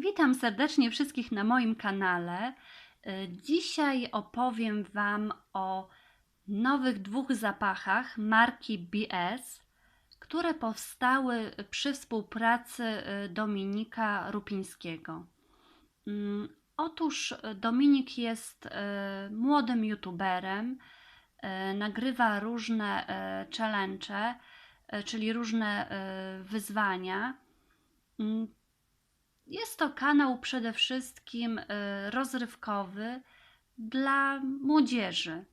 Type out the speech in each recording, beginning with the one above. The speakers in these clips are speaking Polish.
Witam serdecznie wszystkich na moim kanale. Y, Dzisiaj opowiem Wam o nowych dwóch zapachach marki BS, które powstały przy współpracy y, Dominika Rupińskiego. Mm, Otóż y, Dominik jest młodym youtuberem, nagrywa różne challenge, czyli różne wyzwania. Jest to kanał przede wszystkim y, rozrywkowy dla młodzieży.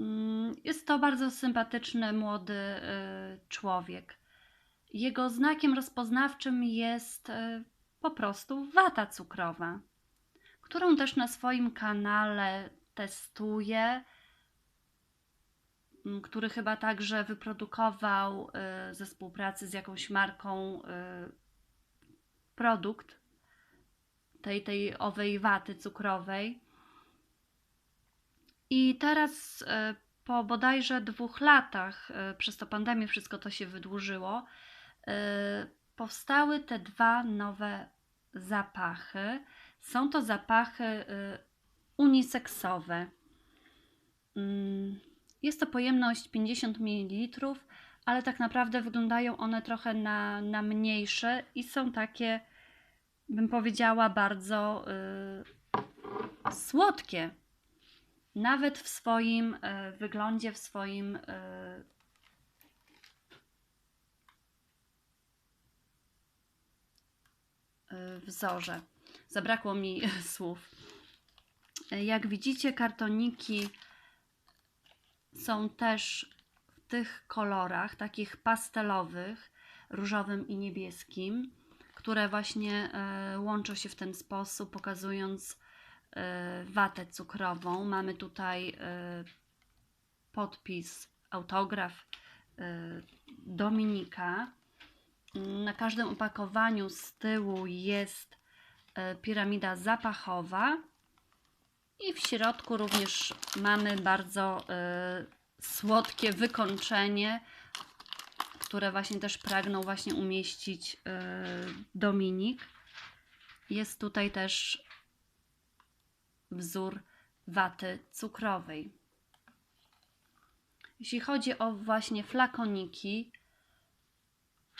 Mm, Jest to bardzo sympatyczny młody y, człowiek. Jego znakiem rozpoznawczym jest y, po prostu wata cukrowa, którą też na swoim kanale testuje, mm, który chyba także wyprodukował ze współpracy z jakąś marką produkt tej, tej owej waty cukrowej. I teraz e, po bodajże dwóch latach, e, przez to pandemię wszystko to się wydłużyło, e, powstały te dwa nowe zapachy. Są to zapachy uniseksowe. Mm, Jest to pojemność 50 ml, ale tak naprawdę wyglądają one trochę na, na mniejsze i są takie, bym powiedziała, bardzo y, słodkie. Nawet w swoim y, wyglądzie, w swoim y, y, wzorze. Zabrakło mi słów. Jak widzicie, kartoniki są też w tych kolorach, takich pastelowych, różowym i niebieskim, które właśnie e, łączą się w ten sposób, pokazując e, watę cukrową. Mamy tutaj e, podpis, autograf Dominika. Na każdym opakowaniu z tyłu jest piramida zapachowa i w środku również mamy bardzo słodkie wykończenie, które właśnie też pragnął właśnie umieścić e, Dominik. Jest tutaj też wzór waty cukrowej. Jeśli chodzi o właśnie flakoniki,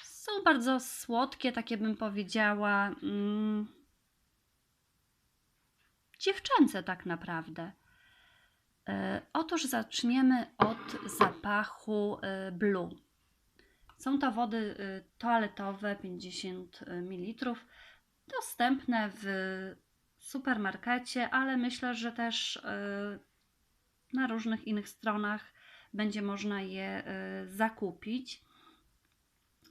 są bardzo słodkie, takie bym powiedziała, mm, dziewczęce tak naprawdę. E, Otóż zaczniemy od zapachu e, Blue. Są to wody e, toaletowe 50 ml, dostępne w supermarkecie, ale myślę, że też e, na różnych innych stronach będzie można je zakupić.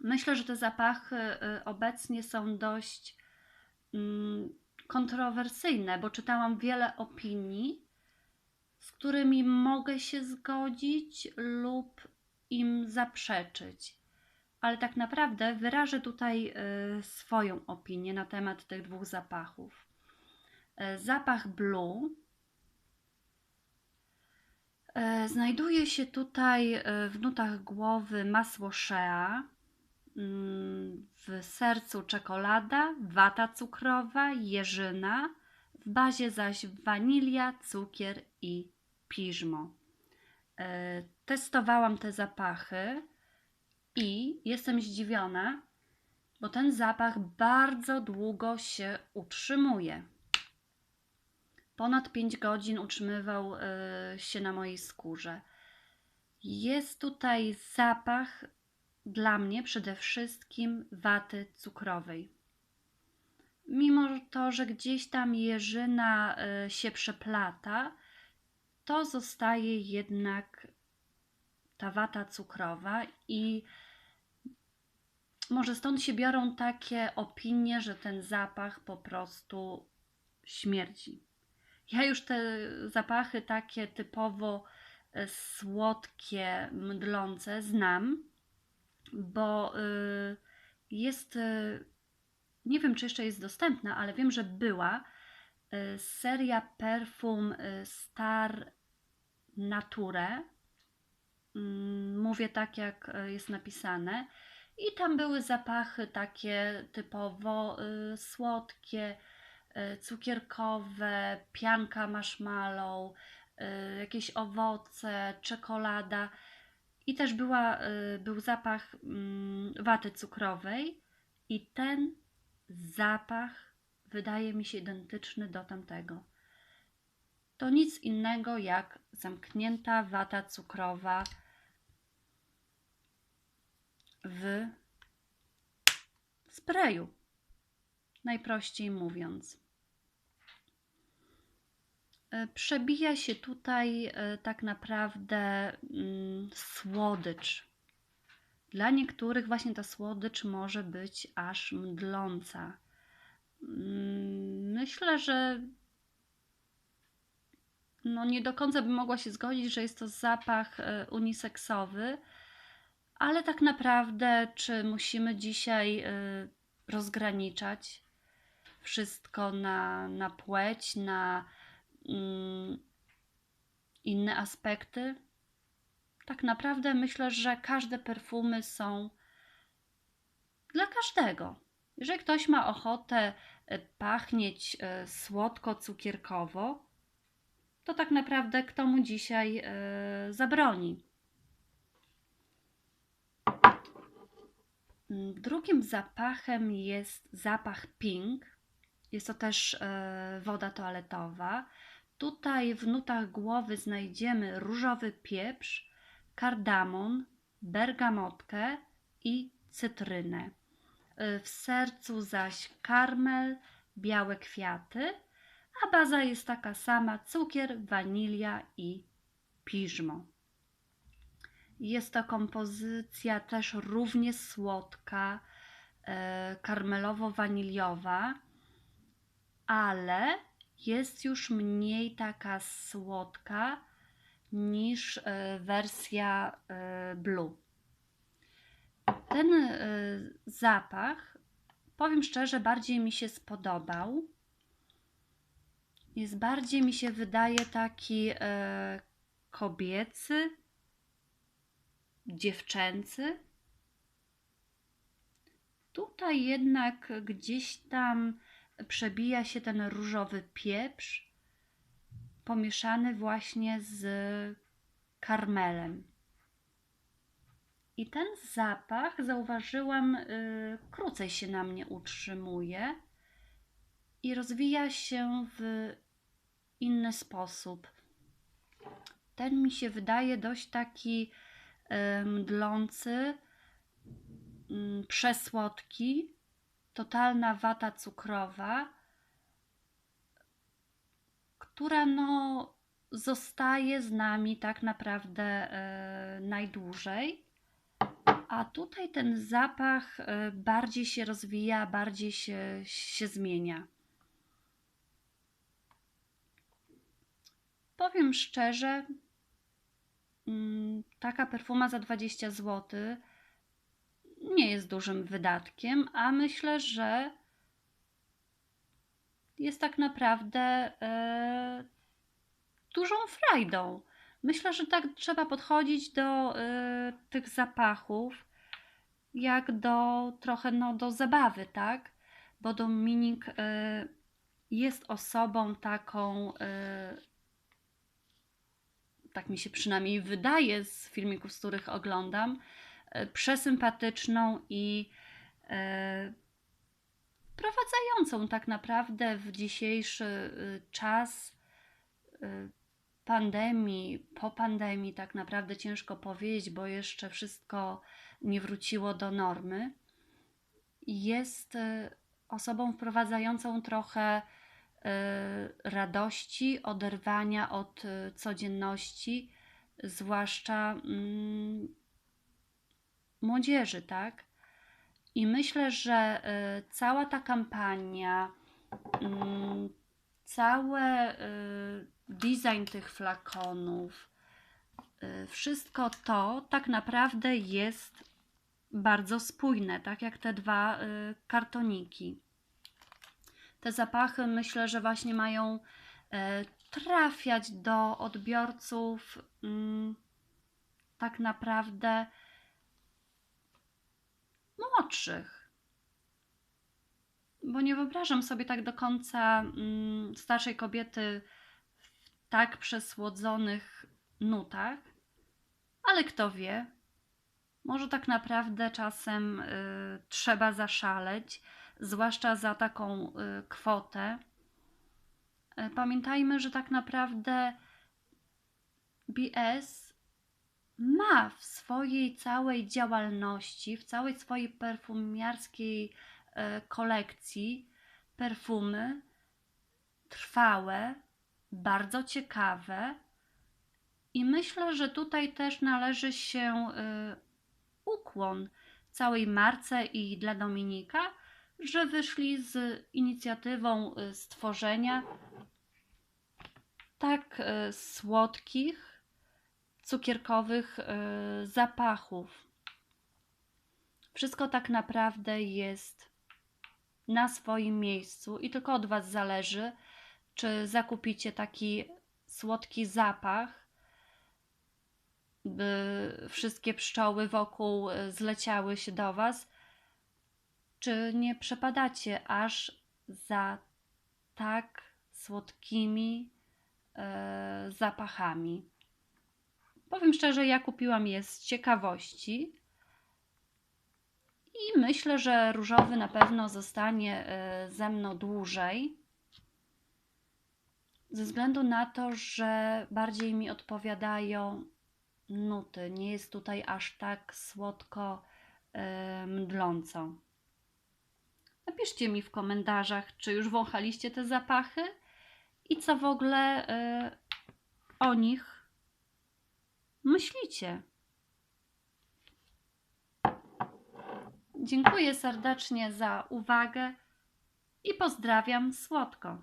Myślę, że te zapachy obecnie są dość mm, kontrowersyjne, bo czytałam wiele opinii, z którymi mogę się zgodzić lub im zaprzeczyć. Ale tak naprawdę wyrażę tutaj y, swoją opinię na temat tych dwóch zapachów. Y, Zapach Blue y, znajduje się tutaj w nutach głowy masło shea, mm, w sercu czekolada, wata cukrowa, jeżyna, w bazie zaś wanilia, cukier i piżmo. E, Testowałam te zapachy i jestem zdziwiona, bo ten zapach bardzo długo się utrzymuje. Ponad 5 godzin utrzymywał e, się na mojej skórze. Jest tutaj zapach dla mnie przede wszystkim waty cukrowej mimo to, że gdzieś tam jeżyna y, się przeplata, to zostaje jednak ta wata cukrowa i może stąd się biorą takie opinie, że ten zapach po prostu śmierdzi. Ja już te zapachy takie typowo y, słodkie, mdlące znam, bo y, jest y, nie wiem, czy jeszcze jest dostępna, ale wiem, że była seria perfum Star Nature. Mm, Mówię tak, jak jest napisane. I tam były zapachy takie typowo y, słodkie, y, cukierkowe, pianka marshmallow, y, jakieś owoce, czekolada. I też była, y, był zapach mm, waty cukrowej. I ten zapach wydaje mi się identyczny do tamtego. To nic innego jak zamknięta wata cukrowa w sprayu. Najprościej mówiąc. E, Przebija się tutaj e, tak naprawdę mm, słodycz. Dla niektórych właśnie ta słodycz może być aż mdląca. Mm, Myślę, że no nie do końca bym mogła się zgodzić, że jest to zapach e, uniseksowy, ale tak naprawdę, czy musimy dzisiaj e, rozgraniczać wszystko na, na płeć, na mm, inne aspekty? Tak naprawdę myślę, że każde perfumy są dla każdego. Jeżeli ktoś ma ochotę e, pachnieć e, słodko-cukierkowo, to tak naprawdę kto mu dzisiaj zabroni? Drugim zapachem jest zapach pink. Jest to też e, woda toaletowa. Tutaj w nutach głowy znajdziemy różowy pieprz, kardamon, bergamotkę i cytrynę. E, W sercu zaś karmel, białe kwiaty, a baza jest taka sama: cukier, wanilia i piżmo. Jest to kompozycja też równie słodka, e, karmelowo-waniliowa, ale jest już mniej taka słodka niż e, wersja e, Blue. Ten zapach, powiem szczerze, bardziej mi się spodobał. Jest bardziej mi się wydaje taki kobiecy, dziewczęcy. Tutaj jednak gdzieś tam przebija się ten różowy pieprz, pomieszany właśnie z karmelem. I ten zapach, zauważyłam, y, krócej się na mnie utrzymuje i rozwija się w inny sposób. Ten mi się wydaje dość taki mdlący, mm, przesłodki, totalna wata cukrowa, która no zostaje z nami tak naprawdę e, najdłużej. A tutaj ten zapach e, bardziej się rozwija, bardziej się, się zmienia. Powiem szczerze, taka perfuma za 20 zł nie jest dużym wydatkiem, a myślę, że jest tak naprawdę e, dużą frajdą. Myślę, że tak trzeba podchodzić do e, tych zapachów, jak do trochę no, do zabawy, tak? Bo Dominik e, jest osobą taką, e, tak mi się przynajmniej wydaje z filmików, z których oglądam, e, przesympatyczną i e, wprowadzającą tak naprawdę w dzisiejszy y, czas pandemii, po pandemii, tak naprawdę ciężko powiedzieć, bo jeszcze wszystko nie wróciło do normy. Jest osobą wprowadzającą trochę radości, oderwania od y, codzienności, zwłaszcza mm, młodzieży, tak? I myślę, że y, cała ta kampania, mm, cały y, design tych flakonów, y, wszystko to tak naprawdę jest bardzo spójne, tak jak te dwa y, kartoniki. Te zapachy myślę, że właśnie mają e, trafiać do odbiorców mm, tak naprawdę młodszych. Bo nie wyobrażam sobie tak do końca mm, starszej kobiety w tak przesłodzonych nutach, ale kto wie, może tak naprawdę czasem y, trzeba zaszaleć, zwłaszcza za taką y, kwotę. Y, pamiętajmy, że tak naprawdę BS ma w swojej całej działalności, w całej swojej perfumiarskiej e, kolekcji perfumy trwałe, bardzo ciekawe. I myślę, że tutaj też należy się e, ukłon całej marce i dla Dominika, że wyszli z inicjatywą e, stworzenia tak e, słodkich, cukierkowych e, zapachów. Wszystko tak naprawdę jest na swoim miejscu i tylko od Was zależy, czy zakupicie taki słodki zapach, by wszystkie pszczoły wokół zleciały się do Was, czy nie przepadacie aż za tak słodkimi e, zapachami. Powiem szczerze, ja kupiłam je z ciekawości i myślę, że różowy na pewno zostanie e, ze mną dłużej. Ze względu na to, że bardziej mi odpowiadają nuty. Nie jest tutaj aż tak słodko e, mdląco. Napiszcie mi w komentarzach, czy już wąchaliście te zapachy i co w ogóle e, o nich myślicie. Dziękuję serdecznie za uwagę i pozdrawiam słodko.